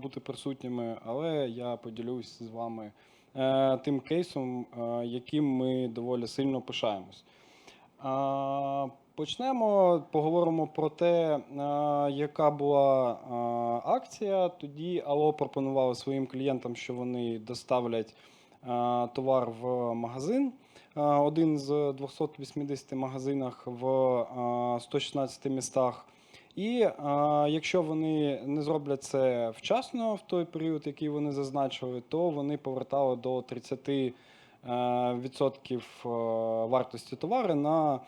бути присутніми, але я поділюсь з вами е, тим кейсом, е, яким ми доволі сильно пишаємось. Почнемо, поговоримо про те, е, яка була акція. Тоді Алло пропонували своїм клієнтам, що вони доставлять товар в магазин. Один з 280 магазинах в е, 116 містах. І е, якщо вони не зроблять це вчасно в той період, який вони зазначили, то вони повертали до 30 е, відсотків е, вартості товару на, е,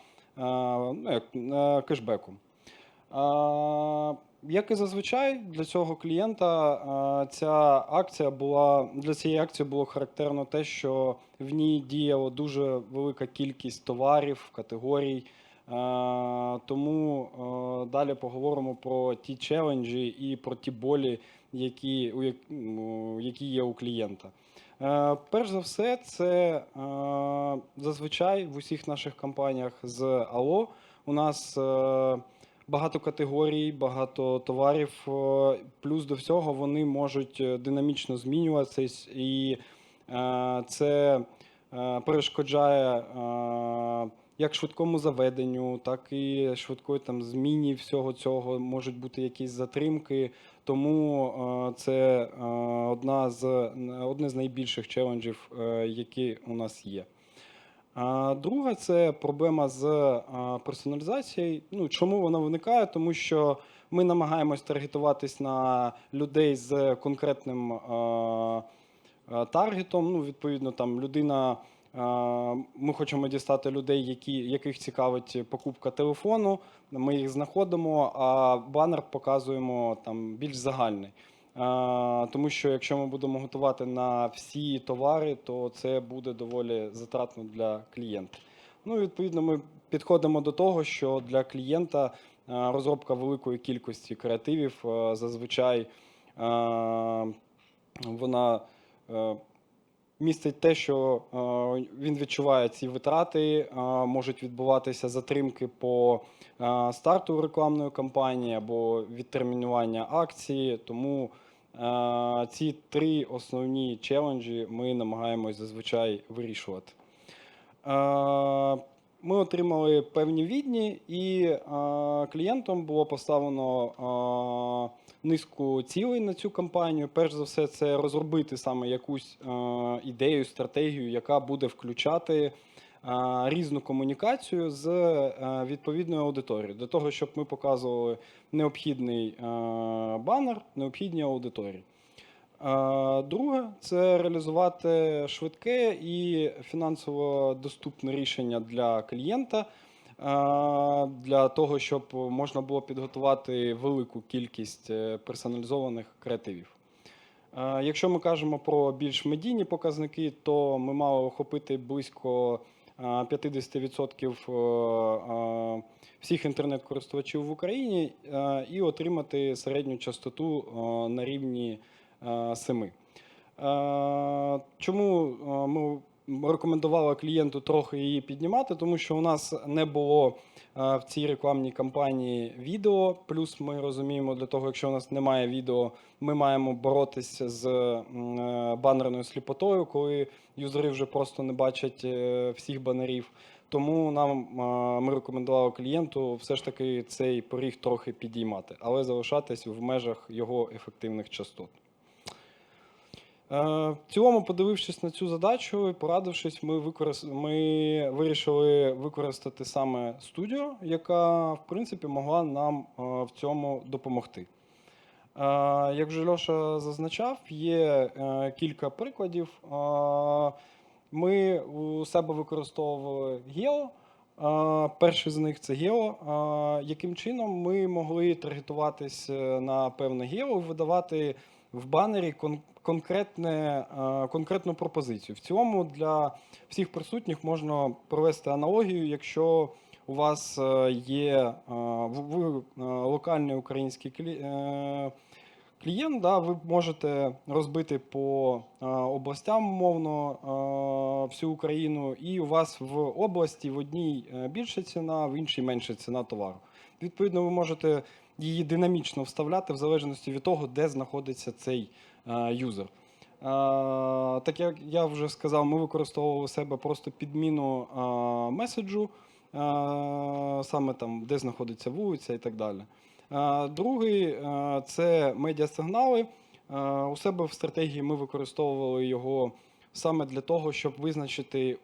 ну, як, на кешбеку. Е, Як і зазвичай, для цього клієнта ця акція була для цієї акції було характерно те, що в ній діяла дуже велика кількість товарів, категорій. Е, Тому е, далі поговоримо про ті челенджі і про ті болі, які, які є у клієнта. Е, Перш за все, це зазвичай в усіх наших компаніях з Алло у нас багато категорій, багато товарів. Плюс до всього вони можуть динамічно змінюватися, і це перешкоджає як швидкому заведенню, так і швидкої там зміні всього цього. Можуть бути якісь затримки. Тому е, це е, одна з одне з найбільших челенджів, е, які у нас є. Друга це проблема з персоналізацією. Ну, чому вона виникає? Тому що ми намагаємось таргетуватись на людей з конкретним таргетом. Ну, відповідно, там людина. Ми хочемо дістати людей, які, яких цікавить покупка телефону. Ми їх знаходимо, а банер показуємо там більш загальний. Тому що якщо ми будемо готувати на всі товари, то це буде доволі затратно для клієнта. Ну, відповідно, ми підходимо до того, що для клієнта розробка великої кількості креативів зазвичай вона е, містить те, що е, він відчуває ці витрати, е, можуть відбуватися затримки по е, старту рекламної кампанії або відтермінування акції. Тому ці три основні челенджі ми намагаємось зазвичай вирішувати. Ми отримали певні відні, і е, клієнтам було поставлено е, низку цілей на цю кампанію. Перш за все, це розробити саме якусь е, ідею, стратегію, яка буде включати е, різну комунікацію з е, відповідною аудиторією, для того, щоб ми показували необхідний е, банер, необхідній аудиторії. Друге це реалізувати швидке і фінансово доступне рішення для клієнта для того, щоб можна було підготувати велику кількість е, персоналізованих креативів. Якщо ми кажемо про більш медійні показники, то ми мали охопити близько е, 50% е, всіх інтернет-користувачів в Україні е, і отримати середню частоту на рівні 7. Е, Чому е, ми рекомендували клієнту трохи її піднімати? Тому що у нас не було е, в цій рекламній кампанії відео. Плюс ми розуміємо, для того, якщо у нас немає відео, ми маємо боротися з е, банерною сліпотою, коли юзери вже просто не бачать е, всіх банерів. Тому нам е, ми рекомендували клієнту все ж таки цей поріг трохи підіймати, але залишатись в межах його ефективних частот. Е, В цілому, подивившись на цю задачу і порадившись, ми, використ... ми вирішили використати саме студію, яка в принципі могла нам е, в цьому допомогти. Е, Як вже Льоша зазначав, є кілька прикладів. Ми у себе використовували. Е, Перший з них це. Е, Яким чином ми могли таргетуватись на певне Geo і видавати в банері кон- конкретне, е, конкретну пропозицію. В цілому для всіх присутніх можна провести аналогію, якщо у вас е, є е, ви е, локальний український клі- е, клієнт, да, ви можете розбити по е, областям умовно е, всю Україну, і у вас в області в одній е, більша ціна, в іншій менша ціна товару. Відповідно, ви можете її динамічно вставляти в залежності від того, де знаходиться цей е, юзер. Е, Так як я вже сказав, ми використовували себе просто підміну е, меседжу, саме там, де знаходиться вулиця і так далі. Другий це медіасигнали. У себе в стратегії ми використовували його саме для того, щоб визначити,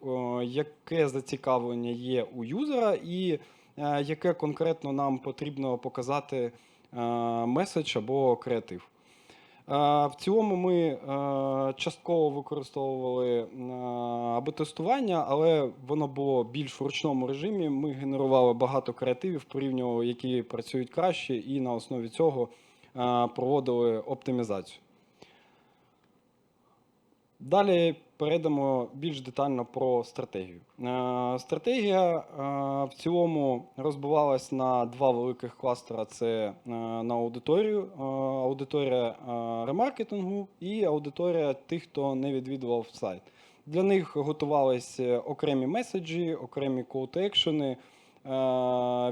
яке зацікавлення є у юзера, і яке конкретно нам потрібно показати е, меседж або креатив. Е, В цілому ми е, частково використовували е, або тестування, але воно було більш в ручному режимі. Ми генерували багато креативів, порівнювали, які працюють краще, і на основі цього е, проводили оптимізацію. Далі перейдемо більш детально про стратегію. Е, Стратегія е, в цілому розбивалась на два великих кластера: це е, на аудиторію, аудиторія ремаркетингу і аудиторія тих, хто не відвідував сайт. Для них готувались е, окремі меседжі, окремі call-to-action.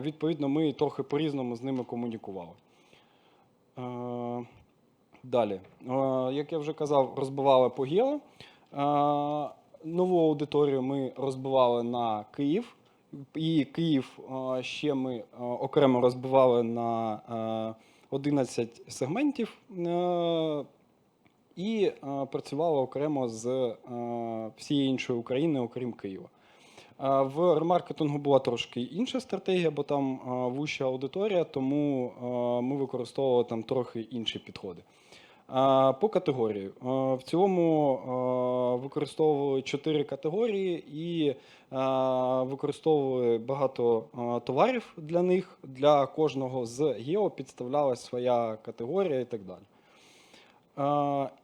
Відповідно, ми трохи по-різному з ними комунікували. Далі, Е, як я вже казав, розбивали по гео. Нову аудиторію ми розбивали на Київ. І Київ е, ще ми е, окремо розбивали на е, 11 сегментів і працювали окремо з всієї іншої України, окрім Києва. В ремаркетингу була трошки інша стратегія, бо там вуща аудиторія, тому ми використовували там трохи інші підходи. По категорії. В цілому використовували чотири категорії і використовували багато товарів для них. Для кожного з гео підставлялась своя категорія і так далі.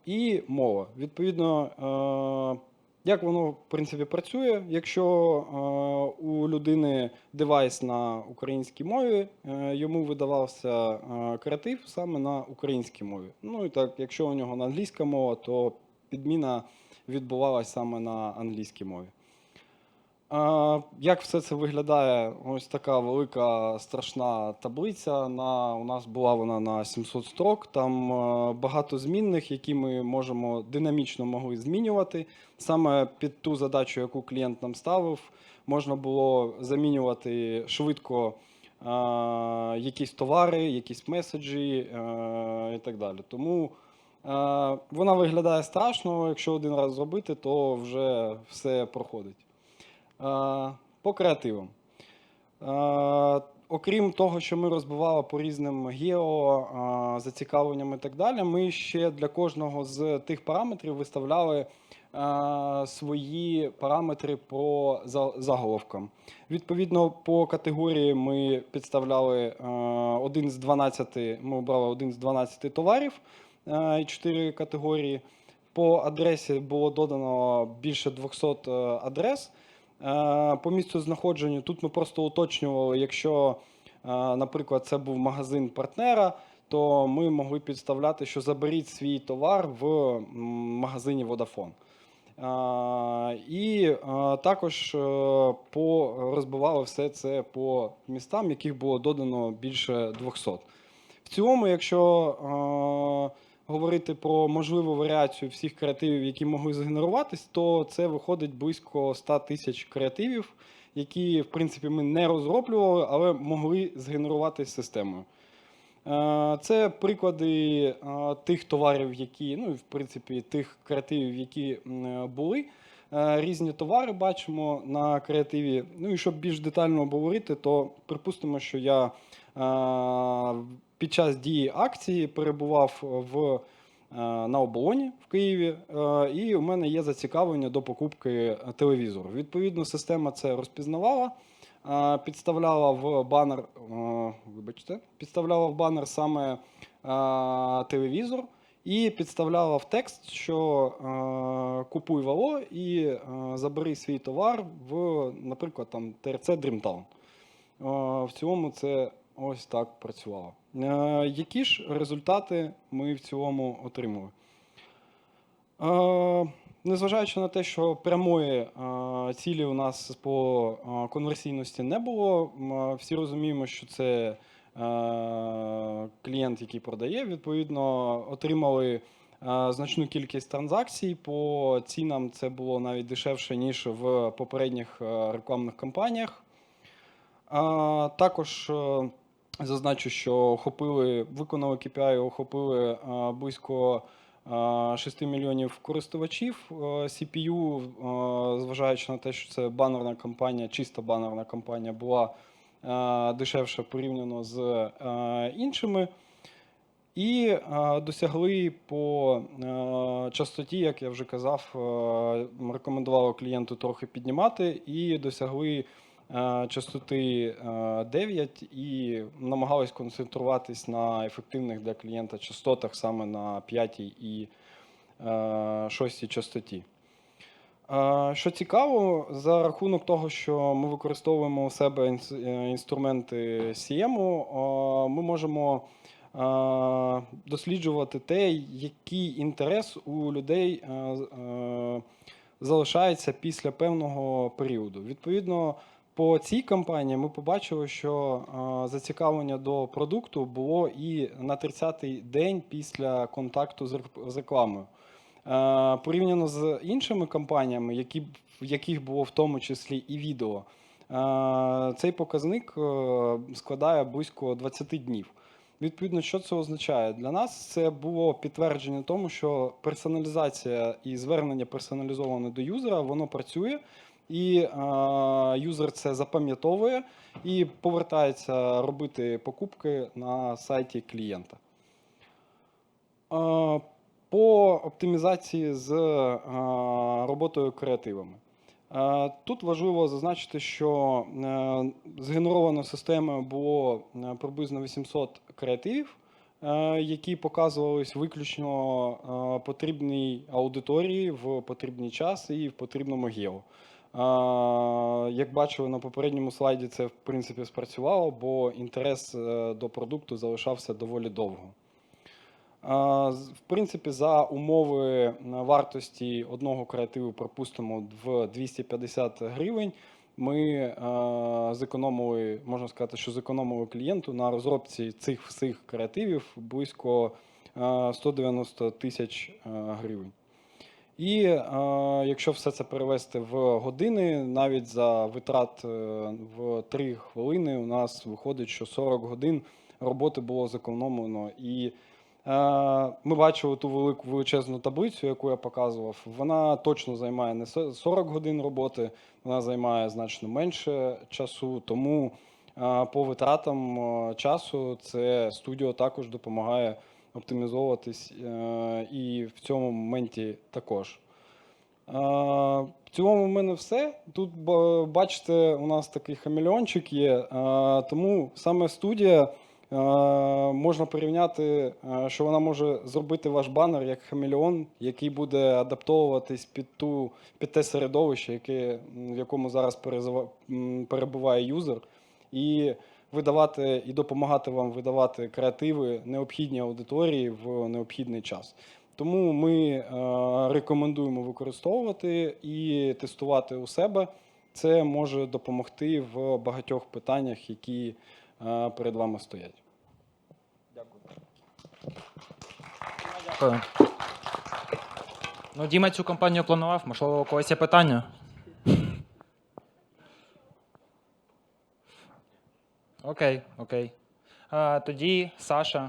І мова. Відповідно, як воно в принципі працює? Якщо е, у людини девайс на українській мові, е, йому видавався е, креатив саме на українській мові. Ну і так, якщо у нього на англійська мова, то підміна відбувалася саме на англійській мові. Як все це виглядає? Ось така велика страшна таблиця. На, у нас була вона на 700 строк. Там е, багато змінних, які ми можемо динамічно могли змінювати. Саме під ту задачу, яку клієнт нам ставив, можна було замінювати швидко е, якісь товари, якісь меседжі е, і так далі. Тому вона виглядає страшно. Якщо один раз зробити, то вже все проходить. По креативам. Окрім того, що ми розбивали по різним гео, зацікавленням і так далі, ми ще для кожного з тих параметрів виставляли свої параметри по заголовкам. Відповідно, по категорії ми підставляли один з 12, ми обрали один з 12 товарів і 4 категорії. По адресі було додано більше 200 е, адрес. Е, По місцю знаходження тут ми просто уточнювали, якщо, е, наприклад, це був магазин партнера, то ми могли підставляти, що заберіть свій товар в магазині Vodafone. Е, І також по, розбивали все це по містам, яких було додано більше 200. В цілому, якщо говорити про можливу варіацію всіх креативів, які могли згенеруватись, то це виходить близько 100 тисяч креативів, які, в принципі, ми не розроблювали, але могли згенеруватись системою. Е, Це приклади е, тих товарів, які, ну і в принципі, тих креативів, які м, були. Е, Різні товари бачимо на креативі. Ну і щоб більш детально обговорити, то припустимо, що я е, під час дії акції перебував в, е, на оболоні в Києві, і у мене є зацікавлення до покупки телевізору. Відповідно, система це розпізнавала, підставляла в банер, вибачте, підставляла в банер саме телевізор. І підставляла в текст, що е, купуй вало і е, забери свій товар в, наприклад, там ТРЦ Dreamtown. Е, в цілому це ось так працювало. Які ж результати ми в цілому отримали? Незважаючи на те, що прямої цілі у нас по конверсійності не було, всі розуміємо, що це клієнт, який продає, відповідно, отримали е, значну кількість транзакцій. По цінам це було навіть дешевше, ніж в попередніх е, рекламних кампаніях. Також е, зазначу, що охопили, виконали KPI, охопили е, близько е, 6 мільйонів користувачів е, CPU, е, зважаючи на те, що це банерна кампанія, чисто банерна кампанія була е, дешевша порівняно з е, іншими. І е, досягли по частоті, як я вже казав, рекомендували клієнту трохи піднімати, і досягли частоти е, 9 і намагались концентруватись на ефективних для клієнта частотах саме на 5 і е, 6 частоті. Що цікаво, за рахунок того, що ми використовуємо у себе е, інструменти CM, ми можемо досліджувати те, який інтерес у людей залишається після певного періоду. Відповідно, по цій кампанії ми побачили, що зацікавлення до продукту було і на 30-й день після контакту з рекламою. Е, Порівняно з іншими кампаніями, які, в яких було в тому числі і відео, е, цей показник е, складає близько 20 днів. Відповідно, що це означає? Для нас це було підтвердження тому, що персоналізація і звернення персоналізоване до юзера, воно працює, і е, юзер це запам'ятовує і повертається робити покупки на сайті клієнта. По оптимізації з е, роботою креативами. Е, Тут важливо зазначити, що е, згенеровано системою було приблизно 800 креативів, які показувались виключно потрібній аудиторії в потрібний час і в потрібному гео. Як бачили на попередньому слайді, це в принципі спрацювало, бо інтерес до продукту залишався доволі довго. В принципі, за умови вартості одного креативу, припустимо, в 250 гривень, ми зекономили, можна сказати, що зекономили клієнту на розробці цих всіх креативів близько е, 190 тисяч гривень. І якщо все це перевести в години, навіть за витрат е, в 3 хвилини, у нас виходить, що 40 годин роботи було зекономлено. І Ми бачили ту велику величезну таблицю, яку я показував. Вона точно займає не 40 годин роботи, вона займає значно менше часу. Тому е, по витратам е, часу це студіо також допомагає оптимізовуватись е, і в цьому моменті також. Е, В цілому в мене все. Тут бачите, у нас такий хамелеончик є, е, тому саме студія. Е, Можна порівняти, е, що вона може зробити ваш банер як хамелеон, який буде адаптовуватись під ту під те середовище, яке в якому зараз перебуває юзер, і видавати і допомагати вам видавати креативи необхідні аудиторії в необхідний час. Тому ми е, рекомендуємо використовувати і тестувати у себе. Це може допомогти в багатьох питаннях, які перед вами стоять. Дякую. Ну, Діма цю компанію планував, можливо, у когось є питання. Окей, окей. А, тоді Саша,